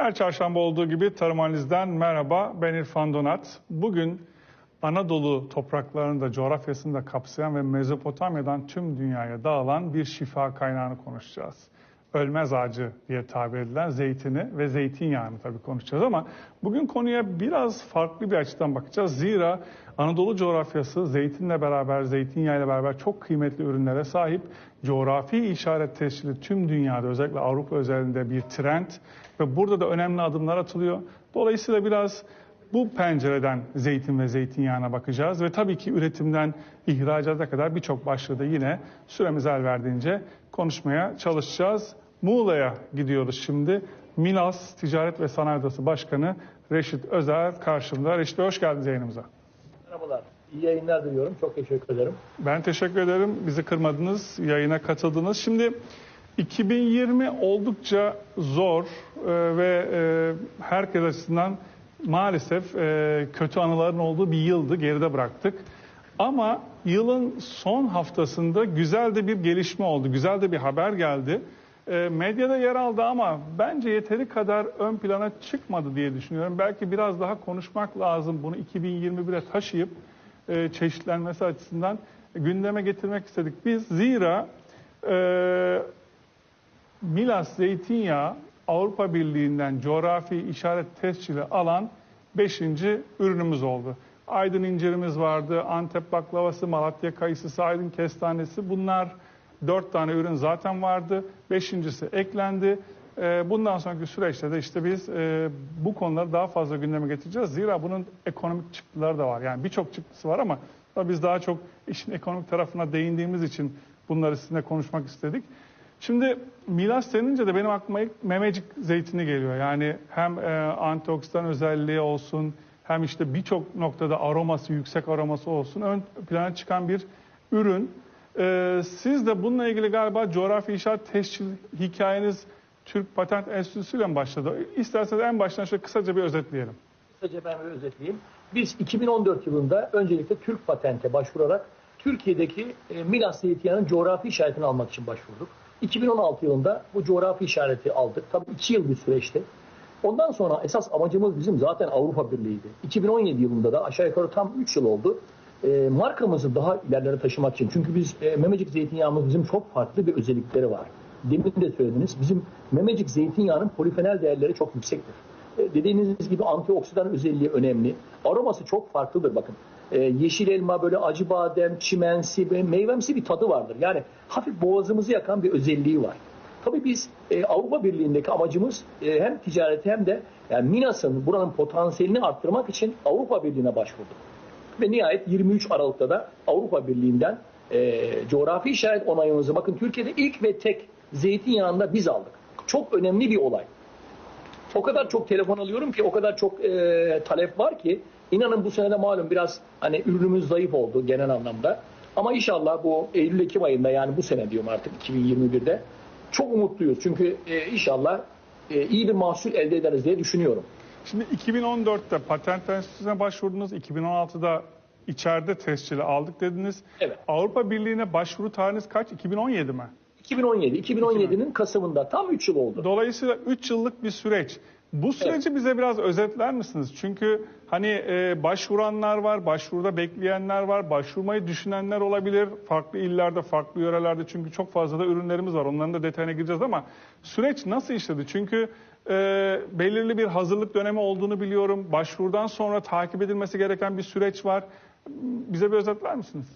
Her çarşamba olduğu gibi Tarım Analiz'den merhaba. Ben İrfan Donat. Bugün Anadolu topraklarını da coğrafyasını da kapsayan ve Mezopotamya'dan tüm dünyaya dağılan bir şifa kaynağını konuşacağız. Ölmez ağacı diye tabir edilen zeytini ve zeytinyağını tabii konuşacağız ama bugün konuya biraz farklı bir açıdan bakacağız. Zira Anadolu coğrafyası zeytinle beraber, zeytinyağıyla beraber çok kıymetli ürünlere sahip. Coğrafi işaret tescili tüm dünyada özellikle Avrupa özelinde bir trend ve burada da önemli adımlar atılıyor. Dolayısıyla biraz bu pencereden zeytin ve zeytinyağına bakacağız ve tabii ki üretimden ihracata kadar birçok başlığı da yine süremiz el verdiğince konuşmaya çalışacağız. Muğla'ya gidiyoruz şimdi. Milas Ticaret ve Sanayi Odası Başkanı Reşit Özer karşımda. Reşit Bey hoş geldiniz yayınımıza. Merhabalar. İyi yayınlar diliyorum. Çok teşekkür ederim. Ben teşekkür ederim. Bizi kırmadınız, yayına katıldınız. Şimdi 2020 oldukça zor e, ve e, herkes açısından maalesef e, kötü anıların olduğu bir yıldı. Geride bıraktık. Ama yılın son haftasında güzel de bir gelişme oldu. Güzel de bir haber geldi. E, medyada yer aldı ama bence yeteri kadar ön plana çıkmadı diye düşünüyorum. Belki biraz daha konuşmak lazım. Bunu 2021'e taşıyıp e, çeşitlenmesi açısından gündeme getirmek istedik. Biz zira e, Milas zeytinyağı Avrupa Birliği'nden coğrafi işaret tescili alan 5. ürünümüz oldu. Aydın incirimiz vardı, Antep baklavası, Malatya kayısısı, Aydın kestanesi bunlar 4 tane ürün zaten vardı. Beşincisi eklendi. Ee, Bundan sonraki süreçte de işte biz e, bu konuları daha fazla gündeme getireceğiz. Zira bunun ekonomik çıktıları da var. Yani birçok çıktısı var ama biz daha çok işin ekonomik tarafına değindiğimiz için bunları sizinle konuşmak istedik. Şimdi milas denince de benim aklıma ilk memecik zeytini geliyor. Yani hem e, antioksidan özelliği olsun hem işte birçok noktada aroması, yüksek aroması olsun ön plana çıkan bir ürün. E, siz de bununla ilgili galiba coğrafi işaret tescil hikayeniz Türk Patent Enstitüsü ile mi başladı? İsterseniz en baştan şöyle kısaca bir özetleyelim. Kısaca ben bir özetleyeyim. Biz 2014 yılında öncelikle Türk patente başvurarak Türkiye'deki e, Milas zeytinyağının coğrafi işaretini almak için başvurduk. 2016 yılında bu coğrafi işareti aldık. Tabii 2 yıl bir süreçti. Ondan sonra esas amacımız bizim zaten Avrupa Birliği'ydi. 2017 yılında da aşağı yukarı tam 3 yıl oldu. E, markamızı daha ilerlere taşımak için. Çünkü biz e, Memecik zeytinyağımız bizim çok farklı bir özellikleri var. Demin de söylediniz. Bizim Memecik zeytinyağının polifenol değerleri çok yüksektir. E, dediğiniz gibi antioksidan özelliği önemli. Aroması çok farklıdır bakın. E, yeşil elma böyle acı badem, çimensi ve meyvemsi bir tadı vardır. Yani hafif boğazımızı yakan bir özelliği var. Tabii biz e, Avrupa Birliği'ndeki amacımız e, hem ticareti hem de yani Minas'ın buranın potansiyelini arttırmak için Avrupa Birliği'ne başvurduk. Ve nihayet 23 Aralık'ta da Avrupa Birliği'nden e, coğrafi işaret onayımızı bakın Türkiye'de ilk ve tek zeytinyağında biz aldık. Çok önemli bir olay. O kadar çok telefon alıyorum ki o kadar çok e, talep var ki inanın bu senede malum biraz hani ürünümüz zayıf oldu genel anlamda. Ama inşallah bu Eylül-Ekim ayında yani bu sene diyorum artık 2021'de çok umutluyuz. Çünkü e, inşallah e, iyi bir mahsul elde ederiz diye düşünüyorum. Şimdi 2014'te patent enstitüsüne başvurdunuz. 2016'da içeride tescili aldık dediniz. Evet. Avrupa Birliği'ne başvuru tarihiniz kaç? 2017 mi? 2017, 2017'nin Kasım'ında tam 3 yıl oldu. Dolayısıyla 3 yıllık bir süreç. Bu süreci bize biraz özetler misiniz? Çünkü hani e, başvuranlar var, başvuruda bekleyenler var, başvurmayı düşünenler olabilir. Farklı illerde, farklı yörelerde çünkü çok fazla da ürünlerimiz var. Onların da detayına gireceğiz ama süreç nasıl işledi? Çünkü e, belirli bir hazırlık dönemi olduğunu biliyorum. Başvurudan sonra takip edilmesi gereken bir süreç var. Bize bir özetler misiniz?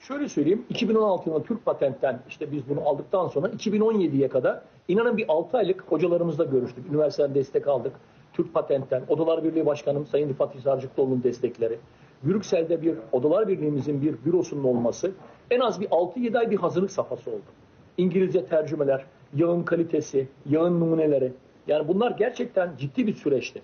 Şöyle söyleyeyim, 2016 yılında Türk Patent'ten işte biz bunu aldıktan sonra 2017'ye kadar inanın bir 6 aylık hocalarımızla görüştük. Üniversiteden destek aldık. Türk Patent'ten, Odalar Birliği Başkanım Sayın Rıfat Hisarcıklıoğlu'nun destekleri. Brüksel'de bir Odalar Birliği'mizin bir bürosunun olması en az bir 6-7 ay bir hazırlık safhası oldu. İngilizce tercümeler, yağın kalitesi, yağın numuneleri. Yani bunlar gerçekten ciddi bir süreçti.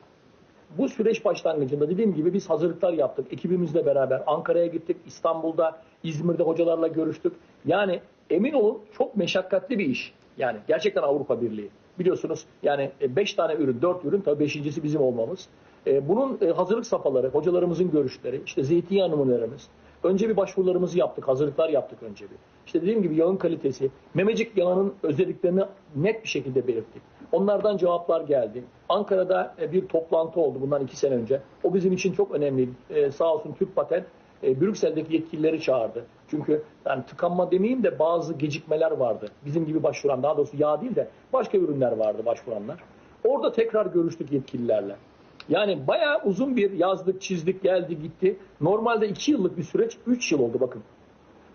Bu süreç başlangıcında dediğim gibi biz hazırlıklar yaptık. Ekibimizle beraber Ankara'ya gittik, İstanbul'da, İzmir'de hocalarla görüştük. Yani emin olun çok meşakkatli bir iş. Yani gerçekten Avrupa Birliği. Biliyorsunuz yani 5 tane ürün, 4 ürün tabii beşincisi bizim olmamız. E, Bunun e, hazırlık safhaları, hocalarımızın görüşleri, işte zeytinyağı numunelerimiz. Önce bir başvurularımızı yaptık, hazırlıklar yaptık önce bir. İşte dediğim gibi yağın kalitesi, memecik yağının özelliklerini net bir şekilde belirttik. Onlardan cevaplar geldi. Ankara'da e, bir toplantı oldu bundan iki sene önce. O bizim için çok önemli. E, sağ olsun Türk Patent e, Brüksel'deki yetkilileri çağırdı. Çünkü yani tıkanma demeyeyim de bazı gecikmeler vardı. Bizim gibi başvuran daha doğrusu yağ değil de başka ürünler vardı başvuranlar. Orada tekrar görüştük yetkililerle. Yani bayağı uzun bir yazdık, çizdik, geldi, gitti. Normalde iki yıllık bir süreç, üç yıl oldu bakın.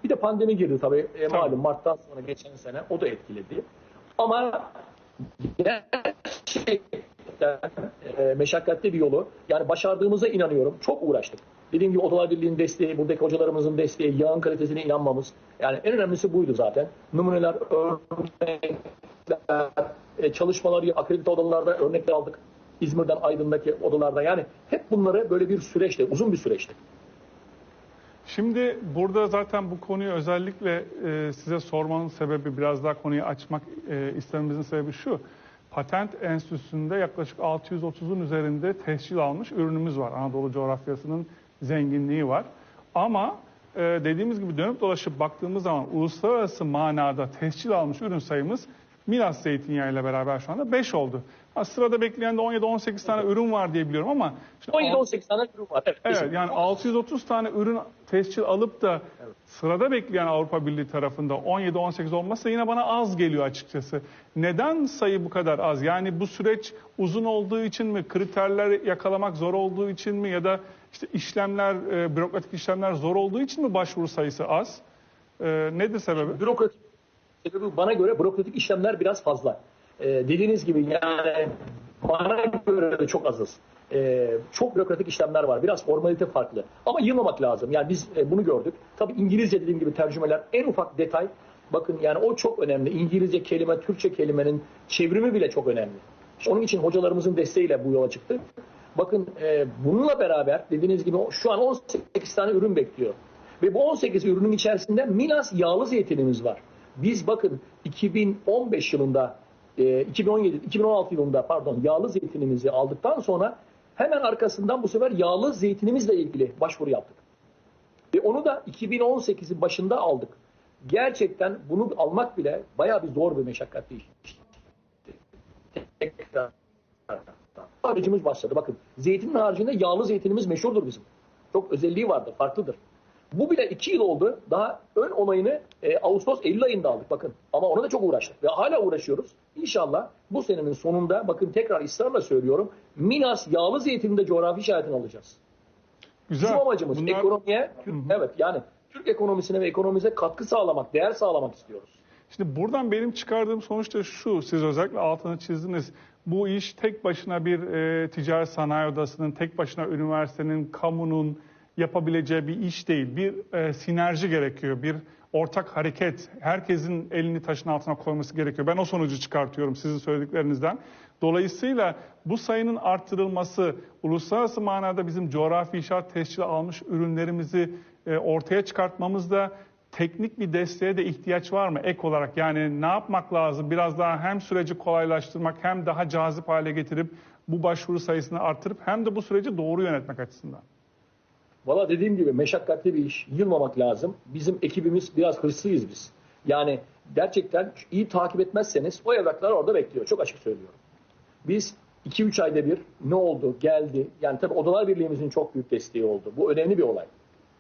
Bir de pandemi girdi tabii. E, malum Mart'tan sonra geçen sene o da etkiledi. Ama gerçekten e, meşakkatli bir yolu. Yani başardığımıza inanıyorum. Çok uğraştık. Dediğim gibi Odalar Birliği'nin desteği, buradaki hocalarımızın desteği, yağın kalitesine inanmamız. Yani en önemlisi buydu zaten. Numuneler, örnekler, e, çalışmaları akredite odalarda örnekler aldık. İzmir'den Aydın'daki odalarda. Yani hep bunları böyle bir süreçte, uzun bir süreçti. Şimdi burada zaten bu konuyu özellikle e, size sormanın sebebi biraz daha konuyu açmak e, istememizin sebebi şu. Patent Enstitüsü'nde yaklaşık 630'un üzerinde tescil almış ürünümüz var. Anadolu coğrafyasının zenginliği var. Ama e, dediğimiz gibi dönüp dolaşıp baktığımız zaman uluslararası manada tescil almış ürün sayımız Milas zeytinyağı ile beraber şu anda 5 oldu. Ha, sırada bekleyen de 17-18 tane ürün var diye biliyorum ama şimdi 17-18 tane ürün var. Evet, Evet yani 630 tane ürün tescil alıp da sırada bekleyen Avrupa Birliği tarafında 17-18 olmazsa yine bana az geliyor açıkçası. Neden sayı bu kadar az? Yani bu süreç uzun olduğu için mi, kriterler yakalamak zor olduğu için mi ya da işte işlemler, e, bürokratik işlemler zor olduğu için mi başvuru sayısı az? E, nedir sebebi? bürokratik sebebi bana göre bürokratik işlemler biraz fazla. Ee, dediğiniz gibi yani bana göre de çok azız. Ee, çok bürokratik işlemler var. Biraz formalite farklı. Ama yılmamak lazım. Yani biz e, bunu gördük. Tabii İngilizce dediğim gibi tercümeler en ufak detay. Bakın yani o çok önemli. İngilizce kelime, Türkçe kelimenin çevrimi bile çok önemli. Onun için hocalarımızın desteğiyle bu yola çıktık. Bakın e, bununla beraber dediğiniz gibi şu an 18 tane ürün bekliyor. Ve bu 18 ürünün içerisinde Milas yağlı zeytinimiz var. Biz bakın 2015 yılında, e, 2017, 2016 yılında pardon yağlı zeytinimizi aldıktan sonra hemen arkasından bu sefer yağlı zeytinimizle ilgili başvuru yaptık. Ve onu da 2018'in başında aldık. Gerçekten bunu almak bile bayağı bir zor bir meşakkatli iş. Tekrar harcımız başladı. Bakın zeytinin haricinde yağlı zeytinimiz meşhurdur bizim. Çok özelliği vardır, farklıdır. Bu bile iki yıl oldu. Daha ön onayını e, Ağustos Eylül ayında aldık bakın. Ama ona da çok uğraştık ve hala uğraşıyoruz. İnşallah bu senenin sonunda bakın tekrar ısrarla söylüyorum. Minas yağlı zeytininde coğrafi işaretini alacağız. Güzel. Bizim amacımız Bunlar- ekonomiye, Türk, evet yani Türk ekonomisine ve ekonomimize katkı sağlamak, değer sağlamak istiyoruz. Şimdi buradan benim çıkardığım sonuç da şu, siz özellikle altını çizdiniz. Bu iş tek başına bir e, ticaret sanayi odasının, tek başına üniversitenin, kamunun yapabileceği bir iş değil. Bir e, sinerji gerekiyor, bir ortak hareket. Herkesin elini taşın altına koyması gerekiyor. Ben o sonucu çıkartıyorum sizin söylediklerinizden. Dolayısıyla bu sayının arttırılması, uluslararası manada bizim coğrafi işaret tescili almış ürünlerimizi e, ortaya çıkartmamızda teknik bir desteğe de ihtiyaç var mı ek olarak? Yani ne yapmak lazım? Biraz daha hem süreci kolaylaştırmak hem daha cazip hale getirip bu başvuru sayısını artırıp hem de bu süreci doğru yönetmek açısından. Valla dediğim gibi meşakkatli bir iş. Yılmamak lazım. Bizim ekibimiz biraz hırslıyız biz. Yani gerçekten iyi takip etmezseniz o evraklar orada bekliyor. Çok açık söylüyorum. Biz 2-3 ayda bir ne oldu, geldi. Yani tabii Odalar Birliği'mizin çok büyük desteği oldu. Bu önemli bir olay.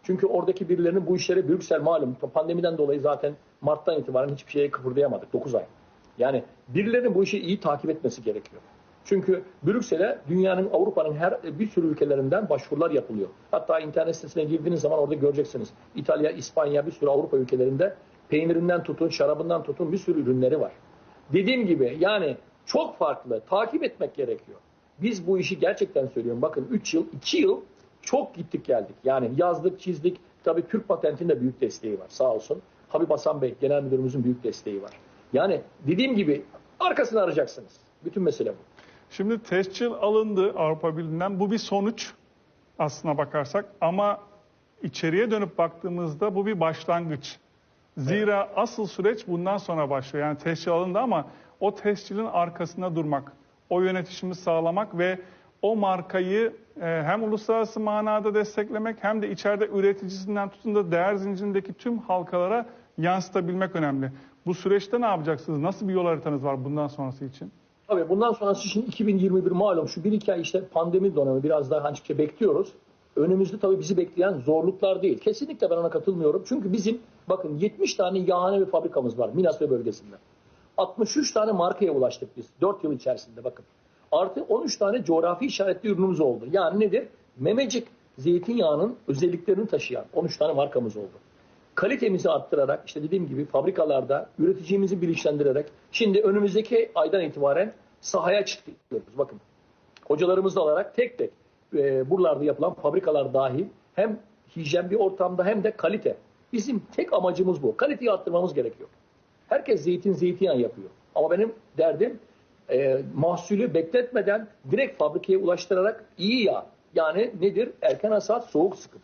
Çünkü oradaki birilerinin bu işleri Brüksel malum pandemiden dolayı zaten Mart'tan itibaren hiçbir şeye kıpırdayamadık 9 ay. Yani birilerinin bu işi iyi takip etmesi gerekiyor. Çünkü Brüksel'e dünyanın, Avrupa'nın her bir sürü ülkelerinden başvurular yapılıyor. Hatta internet sitesine girdiğiniz zaman orada göreceksiniz. İtalya, İspanya, bir sürü Avrupa ülkelerinde peynirinden tutun, şarabından tutun bir sürü ürünleri var. Dediğim gibi yani çok farklı. Takip etmek gerekiyor. Biz bu işi gerçekten söylüyorum. Bakın 3 yıl, 2 yıl çok gittik geldik. Yani yazdık, çizdik. Tabii Türk Patent'in de büyük desteği var sağ olsun. Habib Hasan Bey, genel müdürümüzün büyük desteği var. Yani dediğim gibi arkasını arayacaksınız. Bütün mesele bu. Şimdi tescil alındı Avrupa Birliği'nden. Bu bir sonuç aslına bakarsak ama içeriye dönüp baktığımızda bu bir başlangıç. Zira asıl süreç bundan sonra başlıyor. Yani tescil alındı ama o tescilin arkasında durmak, o yönetişimi sağlamak ve o markayı e, hem uluslararası manada desteklemek hem de içeride üreticisinden tutun da değer zincirindeki tüm halkalara yansıtabilmek önemli. Bu süreçte ne yapacaksınız? Nasıl bir yol haritanız var bundan sonrası için? Tabii bundan sonrası için 2021 malum şu bir iki ay işte pandemi dönemi biraz daha açıkça bekliyoruz. Önümüzde tabii bizi bekleyen zorluklar değil. Kesinlikle ben ona katılmıyorum. Çünkü bizim bakın 70 tane yağhane ve fabrikamız var Minas ve bölgesinde. 63 tane markaya ulaştık biz 4 yıl içerisinde bakın. Artı 13 tane coğrafi işaretli ürünümüz oldu. Yani nedir? Memecik zeytinyağının özelliklerini taşıyan 13 tane markamız oldu. Kalitemizi arttırarak işte dediğim gibi fabrikalarda üreticimizi bilinçlendirerek şimdi önümüzdeki aydan itibaren sahaya çıkıyoruz. Bakın hocalarımızla alarak tek tek e, buralarda yapılan fabrikalar dahil hem hijyen bir ortamda hem de kalite. Bizim tek amacımız bu. Kaliteyi arttırmamız gerekiyor. Herkes zeytin zeytinyağı yapıyor. Ama benim derdim e, mahsulü bekletmeden direkt fabrikaya ulaştırarak iyi yağ. Yani nedir? Erken hasat, soğuk sıkım.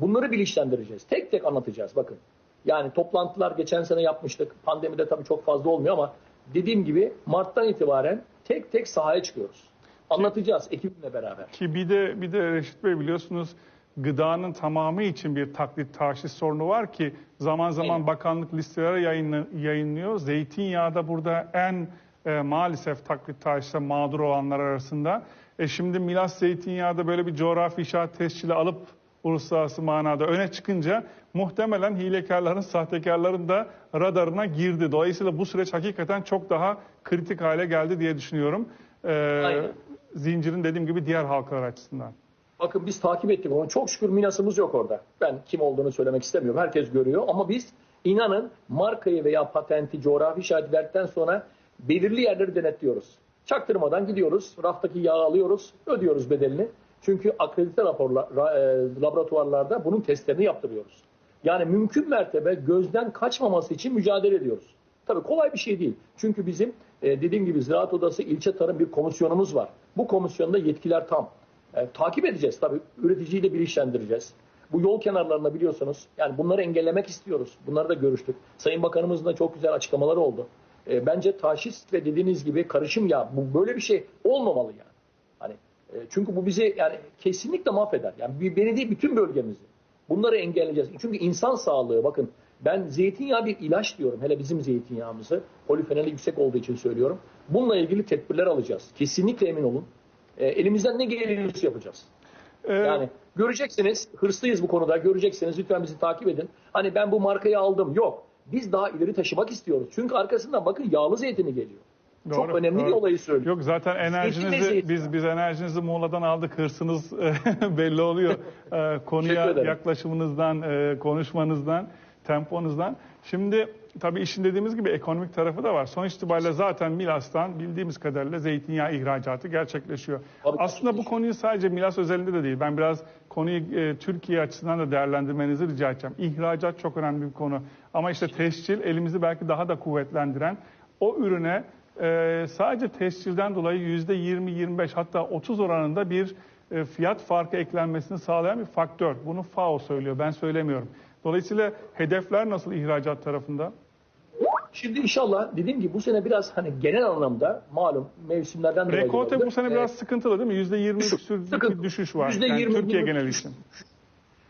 Bunları bilinçlendireceğiz. Tek tek anlatacağız bakın. Yani toplantılar geçen sene yapmıştık. Pandemide tabii çok fazla olmuyor ama dediğim gibi Mart'tan itibaren tek tek sahaya çıkıyoruz. Anlatacağız ekibimle beraber. Ki bir de bir de Reşit Bey biliyorsunuz gıdanın tamamı için bir taklit taşhis sorunu var ki zaman zaman Aynen. bakanlık listeleri yayınla- yayınlıyor. Zeytinyağı da burada en e, maalesef taklit taşhise mağdur olanlar arasında. E şimdi Milas zeytinyağı da böyle bir coğrafi işaret tescili alıp uluslararası manada öne çıkınca muhtemelen hilekarların, sahtekarların da radarına girdi. Dolayısıyla bu süreç hakikaten çok daha kritik hale geldi diye düşünüyorum. E, Aynen. zincirin dediğim gibi diğer halkalar açısından. Bakın biz takip ettik onu. Çok şükür Minas'ımız yok orada. Ben kim olduğunu söylemek istemiyorum. Herkes görüyor. Ama biz inanın markayı veya patenti, coğrafi işareti verdikten sonra belirli yerleri denetliyoruz. Çaktırmadan gidiyoruz. Raftaki yağı alıyoruz. Ödüyoruz bedelini. Çünkü akredite raporla, ra- e, laboratuvarlarda bunun testlerini yaptırıyoruz. Yani mümkün mertebe gözden kaçmaması için mücadele ediyoruz. Tabii kolay bir şey değil. Çünkü bizim e, dediğim gibi Ziraat Odası ilçe tarım bir komisyonumuz var. Bu komisyonda yetkiler tam. E, takip edeceğiz tabii. Üreticiyi de bilinçlendireceğiz. Bu yol kenarlarında biliyorsunuz yani bunları engellemek istiyoruz. Bunları da görüştük. Sayın Bakanımızın da çok güzel açıklamaları oldu. E, bence taşhis ve dediğiniz gibi karışım ya bu böyle bir şey olmamalı yani. E, çünkü bu bizi yani kesinlikle mahveder. Yani bir- beni değil bütün bölgemizi. Bunları engelleyeceğiz. Çünkü insan sağlığı bakın ben zeytinyağı bir ilaç diyorum. Hele bizim zeytinyağımızı polifenoli yüksek olduğu için söylüyorum. Bununla ilgili tedbirler alacağız. Kesinlikle emin olun. E, elimizden ne geliyorsa yapacağız. Ee, Yani göreceksiniz, hırslıyız bu konuda. Göreceksiniz, lütfen bizi takip edin. Hani ben bu markayı aldım. Yok. Biz daha ileri taşımak istiyoruz. Çünkü arkasından bakın yağlı zeytini geliyor. Çok Doğru, önemli doğru. bir olayı söylüyorum. Yok zaten enerjinizi biz biz enerjinizi Muğla'dan aldık. Hırsınız belli oluyor. Ee, konuya yaklaşımınızdan, e, konuşmanızdan, temponuzdan. Şimdi tabii işin dediğimiz gibi ekonomik tarafı da var. Sonuç itibariyle zaten Milas'tan bildiğimiz kadarıyla zeytinyağı ihracatı gerçekleşiyor. Tabii, Aslında bu konuyu sadece Milas özelinde de değil. Ben biraz konuyu e, Türkiye açısından da değerlendirmenizi rica edeceğim. İhracat çok önemli bir konu. Ama işte tescil elimizi belki daha da kuvvetlendiren o ürüne e, sadece tescilden dolayı yüzde 20-25 hatta 30 oranında bir e, fiyat farkı eklenmesini sağlayan bir faktör. Bunu FAO söylüyor, ben söylemiyorum. Dolayısıyla hedefler nasıl ihracat tarafında? Şimdi inşallah dediğim gibi bu sene biraz hani genel anlamda malum mevsimlerden dolayı. Olabilir. bu sene Ee, biraz sıkıntılı değil mi? Yüzde 20 düşük, küsür sıkıntı. bir düşüş var. Yüzde Yani 20, Türkiye 20 genel için.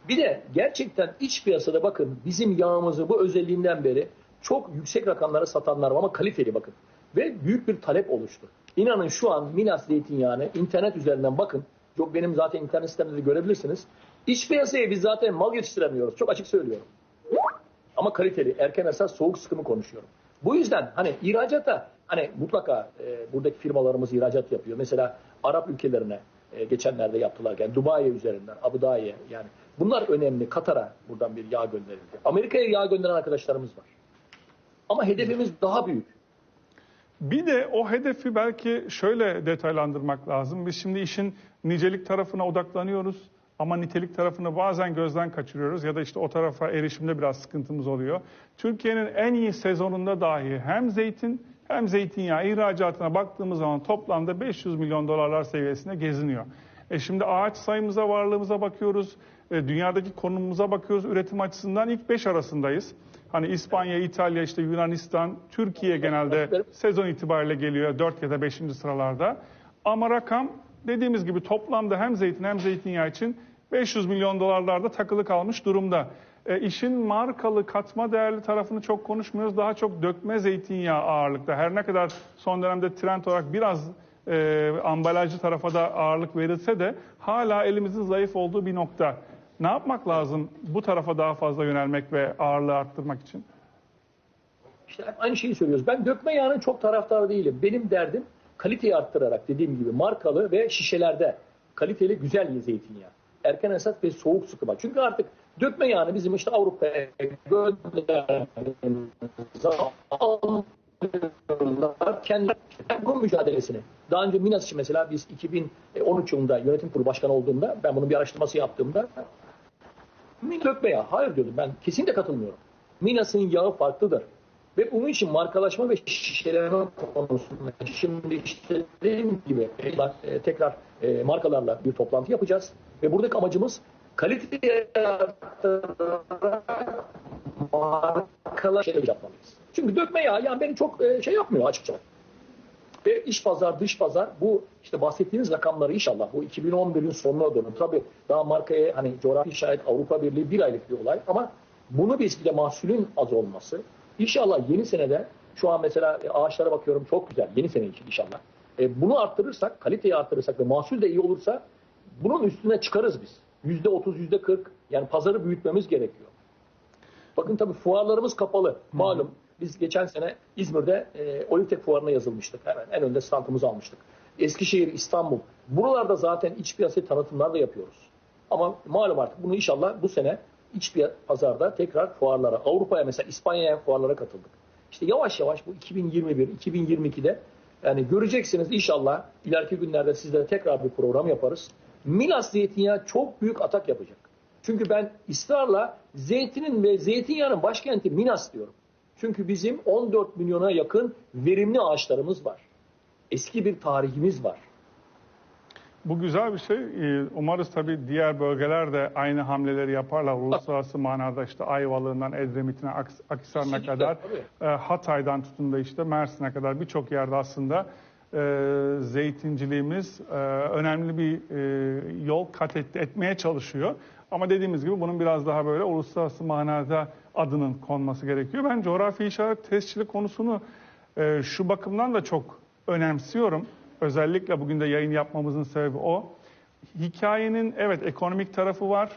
Bir de gerçekten iç piyasada bakın bizim yağımızı bu özelliğinden beri çok yüksek rakamlara satanlar var ama kaliteli bakın. Ve büyük bir talep oluştu. İnanın şu an Minas zeytinyağını internet üzerinden bakın. Çok benim zaten internet sitemde de görebilirsiniz. İç piyasaya biz zaten mal yetiştiremiyoruz. Çok açık söylüyorum. Ama kaliteli, erken esas soğuk sıkımı konuşuyorum. Bu yüzden hani ihracata hani mutlaka e, buradaki firmalarımız ihracat yapıyor. Mesela Arap ülkelerine e, geçenlerde yaptılar. Yani Dubai üzerinden, Abu Dhabi'ye yani. Bunlar önemli. Katar'a buradan bir yağ gönderildi. Amerika'ya yağ gönderen arkadaşlarımız var. Ama hedefimiz daha büyük. Bir de o hedefi belki şöyle detaylandırmak lazım. Biz şimdi işin nicelik tarafına odaklanıyoruz ama nitelik tarafını bazen gözden kaçırıyoruz ya da işte o tarafa erişimde biraz sıkıntımız oluyor. Türkiye'nin en iyi sezonunda dahi hem zeytin hem zeytinyağı ihracatına baktığımız zaman toplamda 500 milyon dolarlar seviyesinde geziniyor. E şimdi ağaç sayımıza, varlığımıza bakıyoruz. E, dünyadaki konumumuza bakıyoruz. Üretim açısından ilk 5 arasındayız. Hani İspanya, İtalya, işte Yunanistan, Türkiye genelde sezon itibariyle geliyor 4 ya da 5. sıralarda. Ama rakam dediğimiz gibi toplamda hem zeytin hem zeytinyağı için 500 milyon dolarlarda takılı kalmış durumda. E, işin markalı katma değerli tarafını çok konuşmuyoruz. Daha çok dökme zeytinyağı ağırlıkta. Her ne kadar son dönemde trend olarak biraz e, ambalajlı tarafa da ağırlık verilse de hala elimizin zayıf olduğu bir nokta. Ne yapmak lazım bu tarafa daha fazla yönelmek ve ağırlığı arttırmak için? İşte aynı şeyi söylüyoruz. Ben dökme yağının çok taraftarı değilim. Benim derdim kaliteyi arttırarak dediğim gibi markalı ve şişelerde kaliteli güzel zeytinyağı. Erken hasat ve soğuk sıkıma. Çünkü artık dökme yağını bizim işte Avrupa'ya gönderdiğimiz alıyorlar. Kendi bu mücadelesini. Daha önce Minas için mesela biz 2013 yılında yönetim kurulu başkanı olduğumda ben bunun bir araştırması yaptığımda Dökme yağı. Hayır diyordum ben kesinlikle katılmıyorum. Minas'ın yağı farklıdır. Ve bunun için markalaşma ve şişeleme konusunda şimdi işte dediğim gibi tekrar, e, e, markalarla bir toplantı yapacağız. Ve buradaki amacımız kaliteyi arttırarak markalar şey yapmalıyız. Çünkü dökme yağı yani beni çok e, şey yapmıyor açıkçası. Ve iç pazar, dış pazar bu işte bahsettiğiniz rakamları inşallah bu 2011'in sonuna doğru. Tabii daha markaya hani coğrafi işaret Avrupa Birliği bir aylık bir olay ama bunu biz bir de mahsulün az olması. İnşallah yeni senede şu an mesela e, ağaçlara bakıyorum çok güzel yeni sene için inşallah. E, bunu arttırırsak, kaliteyi arttırırsak ve mahsul de iyi olursa bunun üstüne çıkarız biz. Yüzde otuz, yüzde kırk yani pazarı büyütmemiz gerekiyor. Bakın tabii fuarlarımız kapalı. Malum biz geçen sene İzmir'de e, Olitek fuarına yazılmıştık. Hemen en önde standımızı almıştık. Eskişehir, İstanbul. Buralarda zaten iç piyasayı tanıtımlar da yapıyoruz. Ama malum artık bunu inşallah bu sene iç pazarda tekrar fuarlara, Avrupa'ya mesela İspanya'ya fuarlara katıldık. İşte yavaş yavaş bu 2021, 2022'de yani göreceksiniz inşallah ileriki günlerde sizlere tekrar bir program yaparız. Milas zeytinyağı çok büyük atak yapacak. Çünkü ben ısrarla zeytinin ve zeytinyağının başkenti Minas diyorum. Çünkü bizim 14 milyona yakın verimli ağaçlarımız var. Eski bir tarihimiz var. Bu güzel bir şey. Ee, Umarız tabii diğer bölgeler de aynı hamleleri yaparlar. Uluslararası manada işte Ayvalık'ından Edremit'ine, Akhisar'ına kadar, tabii. e, Hatay'dan tutun da işte Mersin'e kadar birçok yerde aslında e, zeytinciliğimiz e, önemli bir e, yol kat et- etmeye çalışıyor. Ama dediğimiz gibi bunun biraz daha böyle uluslararası manada adının konması gerekiyor. Ben coğrafi işaret testçilik konusunu e, şu bakımdan da çok önemsiyorum. Özellikle bugün de yayın yapmamızın sebebi o. Hikayenin evet ekonomik tarafı var.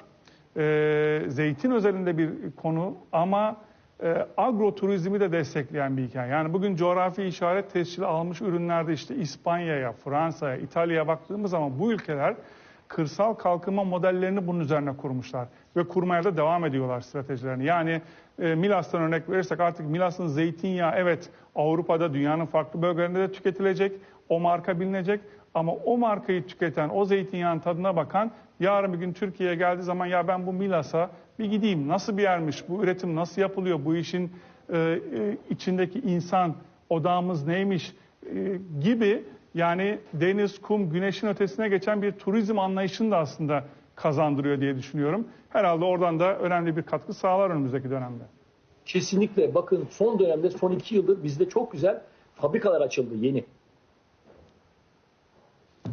E, zeytin özelinde bir konu ama e, agroturizmi de destekleyen bir hikaye. Yani bugün coğrafi işaret tescili almış ürünlerde işte İspanya'ya, Fransa'ya, İtalya'ya baktığımız zaman bu ülkeler kırsal kalkınma modellerini bunun üzerine kurmuşlar ve kurmaya da devam ediyorlar stratejilerini. Yani e, Milas'tan örnek verirsek artık Milas'ın zeytinyağı evet Avrupa'da dünyanın farklı bölgelerinde de tüketilecek. O marka bilinecek ama o markayı tüketen, o zeytinyağının tadına bakan yarın bir gün Türkiye'ye geldiği zaman ya ben bu Milas'a bir gideyim nasıl bir yermiş, bu üretim nasıl yapılıyor, bu işin e, e, içindeki insan odağımız neymiş e, gibi yani deniz, kum, güneşin ötesine geçen bir turizm anlayışını da aslında kazandırıyor diye düşünüyorum. Herhalde oradan da önemli bir katkı sağlar önümüzdeki dönemde. Kesinlikle bakın son dönemde son iki yıldır bizde çok güzel fabrikalar açıldı yeni.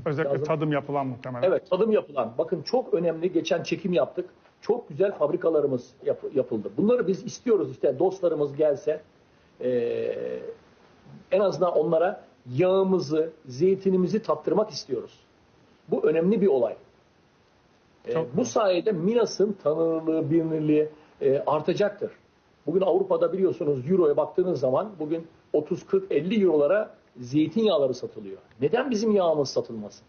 Özellikle Lazım. tadım yapılan muhtemelen. Evet tadım yapılan. Bakın çok önemli geçen çekim yaptık. Çok güzel fabrikalarımız yap- yapıldı. Bunları biz istiyoruz işte dostlarımız gelse eee, en azından onlara yağımızı, zeytinimizi tattırmak istiyoruz. Bu önemli bir olay. Eee, Çok bu sayede Minas'ın tanınırlığı, bilinirliği eee, artacaktır. Bugün Avrupa'da biliyorsunuz Euro'ya baktığınız zaman bugün 30, 40, 50 Euro'lara zeytinyağları satılıyor. Neden bizim yağımız satılmasın?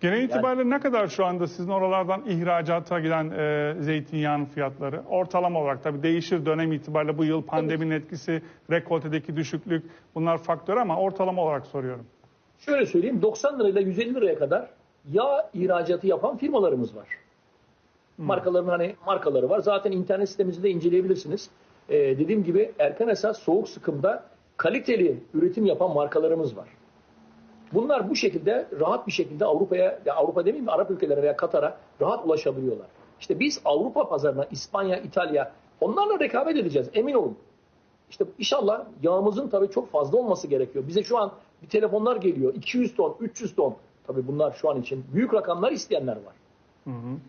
Genel itibariyle ne kadar şu anda sizin oralardan ihracata giden e, zeytinyağının fiyatları? Ortalama olarak tabii değişir dönem itibariyle bu yıl pandeminin etkisi, rekoltedeki düşüklük bunlar faktör ama ortalama olarak soruyorum. Şöyle söyleyeyim 90 lirayla 150 liraya kadar yağ ihracatı yapan firmalarımız var. Markaların hani markaları var. Zaten internet sitemizde de inceleyebilirsiniz. Ee, dediğim gibi erken esas soğuk sıkımda kaliteli üretim yapan markalarımız var. Bunlar bu şekilde rahat bir şekilde Avrupa'ya, ya Avrupa demeyeyim de Arap ülkelerine veya Katar'a rahat ulaşabiliyorlar. İşte biz Avrupa pazarına, İspanya, İtalya onlarla rekabet edeceğiz emin olun. İşte inşallah yağımızın tabii çok fazla olması gerekiyor. Bize şu an bir telefonlar geliyor. 200 ton, 300 ton. Tabii bunlar şu an için büyük rakamlar isteyenler var.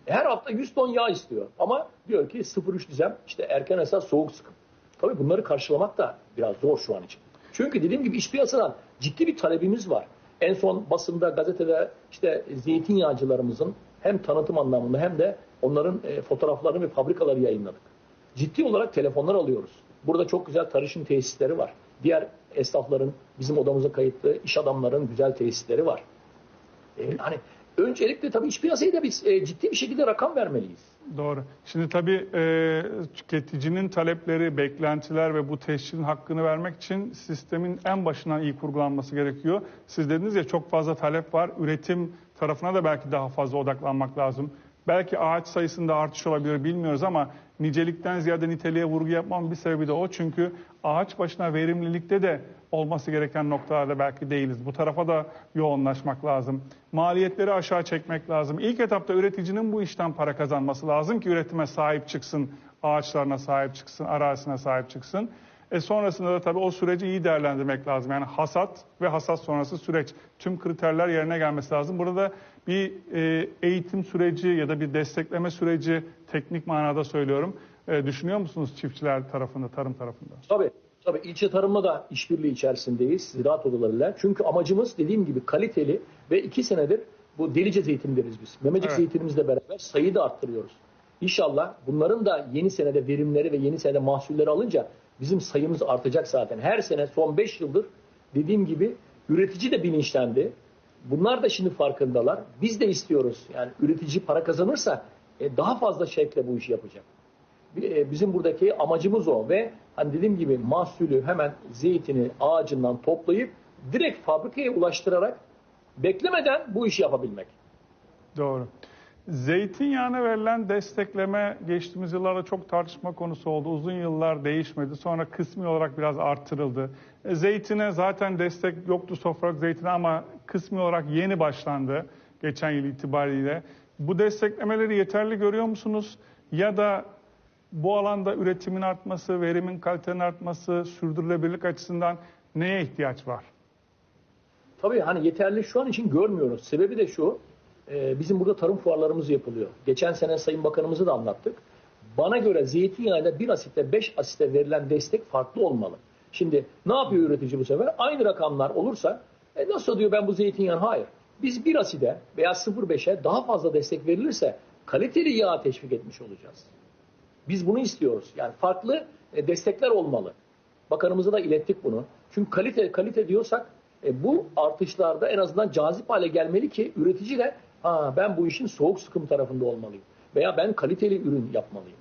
Her hafta 100 ton yağ istiyor. Ama diyor ki 0,3 dizem işte erken esas soğuk sıkım. Tabii bunları karşılamak da biraz zor şu an için. Çünkü dediğim gibi iç piyasadan ciddi bir talebimiz var. En son basında, gazetede işte zeytinyağcılarımızın hem tanıtım anlamında hem de onların e, fotoğraflarını ve fabrikaları yayınladık. Ciddi olarak telefonlar alıyoruz. Burada çok güzel tarışım tesisleri var. Diğer esnafların bizim odamıza kayıtlı iş adamların güzel tesisleri var. E, hani öncelikle tabii iç piyasaya da biz e, ciddi bir şekilde rakam vermeliyiz. Doğru. Şimdi tabii e, tüketicinin talepleri, beklentiler ve bu teşhirin hakkını vermek için sistemin en başından iyi kurgulanması gerekiyor. Siz dediniz ya çok fazla talep var. Üretim tarafına da belki daha fazla odaklanmak lazım. Belki ağaç sayısında artış olabilir bilmiyoruz ama nicelikten ziyade niteliğe vurgu yapmam bir sebebi de o. Çünkü ağaç başına verimlilikte de olması gereken noktalarda belki değiliz. Bu tarafa da yoğunlaşmak lazım. Maliyetleri aşağı çekmek lazım. İlk etapta üreticinin bu işten para kazanması lazım ki üretime sahip çıksın, ağaçlarına sahip çıksın, arazisine sahip çıksın. E sonrasında da tabii o süreci iyi değerlendirmek lazım. Yani hasat ve hasat sonrası süreç. Tüm kriterler yerine gelmesi lazım. Burada bir e, eğitim süreci ya da bir destekleme süreci teknik manada söylüyorum. E, düşünüyor musunuz çiftçiler tarafında, tarım tarafında? Tabii. Tabii ilçe tarımla da işbirliği içerisindeyiz. Ziraat odalarıyla. Çünkü amacımız dediğim gibi kaliteli ve iki senedir bu delice zeytin deriz biz. Memecik Evet. zeytinimizle beraber sayıyı da arttırıyoruz. İnşallah bunların da yeni senede verimleri ve yeni senede mahsulleri alınca bizim sayımız artacak zaten. Her sene son 5 yıldır dediğim gibi üretici de bilinçlendi. Bunlar da şimdi farkındalar. Biz de istiyoruz. Yani üretici para kazanırsa e, daha fazla şevkle bu işi yapacak. E, Bizim buradaki amacımız o ve hani dediğim gibi mahsulü hemen zeytini ağacından toplayıp direkt fabrikaya ulaştırarak beklemeden bu işi yapabilmek. Doğru. Zeytinyağına verilen destekleme geçtiğimiz yıllarda çok tartışma konusu oldu. Uzun yıllar değişmedi. Sonra kısmi olarak biraz artırıldı. E, Zeytine zaten destek yoktu sofralık zeytine ama kısmi olarak yeni başlandı geçen yıl itibariyle. Bu desteklemeleri yeterli görüyor musunuz? Ya da bu alanda üretimin artması, verimin kalitenin artması, sürdürülebilirlik açısından neye ihtiyaç var? Tabii hani yeterli şu an için görmüyoruz. Sebebi de şu, e, bizim burada tarım fuarlarımız yapılıyor. Geçen sene Sayın Bakanımızı da anlattık. Bana göre zeytinyağıyla bir asitle 5 asite verilen destek farklı olmalı. Şimdi ne yapıyor üretici bu sefer? Aynı rakamlar olursa e, nasıl diyor ben bu zeytinyağını? Hayır. Biz bir aside veya 0.5'e daha fazla destek verilirse kaliteli yağ teşvik etmiş olacağız. Biz bunu istiyoruz. Yani farklı e, destekler olmalı. Bakanımıza da ilettik bunu. Çünkü kalite kalite diyorsak e, bu artışlarda en azından cazip hale gelmeli ki üretici de ha ben bu işin soğuk sıkım tarafında olmalıyım veya ben kaliteli ürün yapmalıyım.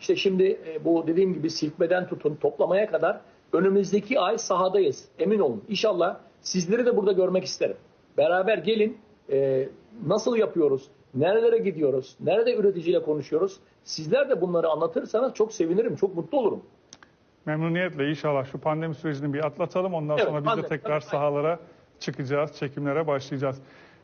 İşte şimdi e, bu dediğim gibi silkmeden tutun toplamaya kadar önümüzdeki ay sahadayız. Emin olun. İnşallah sizleri de burada görmek isterim. Beraber gelin. e, nasıl yapıyoruz? Nerelere gidiyoruz? Nerede üreticiyle konuşuyoruz? Sizler de bunları anlatırsanız çok sevinirim, çok mutlu olurum. Memnuniyetle inşallah şu pandemi sürecini bir atlatalım. Ondan Evet, sonra biz de tekrar sahalara çıkacağız, çekimlere başlayacağız.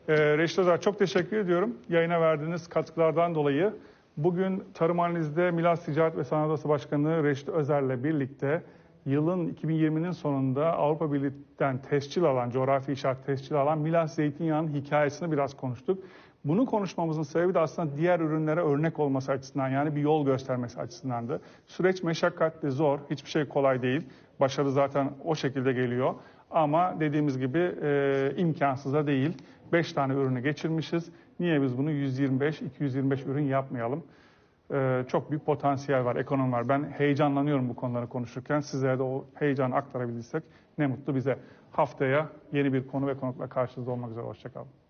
Ee, Reşit Özer çok teşekkür ediyorum yayına verdiğiniz katkılardan dolayı. Bugün Tarım Analiz'de Milas Ticaret ve Sanayi Odası Başkanı Reşit Özer'le birlikte yılın 2020'nin sonunda Avrupa Birliği'nden tescil alan, coğrafi işaret tescil alan Milas Zeytinyağı'nın hikayesini biraz konuştuk. Bunu konuşmamızın sebebi de aslında diğer ürünlere örnek olması açısından yani bir yol göstermesi açısındandı. Süreç meşakkatli, zor, hiçbir şey kolay değil. Başarı zaten o şekilde geliyor. Ama dediğimiz gibi e, imkansız da değil. 5 tane ürünü geçirmişiz. Niye biz bunu 125-225 ürün yapmayalım? E, çok büyük potansiyel var, ekonomi var. Ben heyecanlanıyorum bu konuları konuşurken. Sizlere de o heyecanı aktarabildiysek ne mutlu bize. Haftaya yeni bir konu ve konukla karşınızda olmak üzere. Hoşçakalın.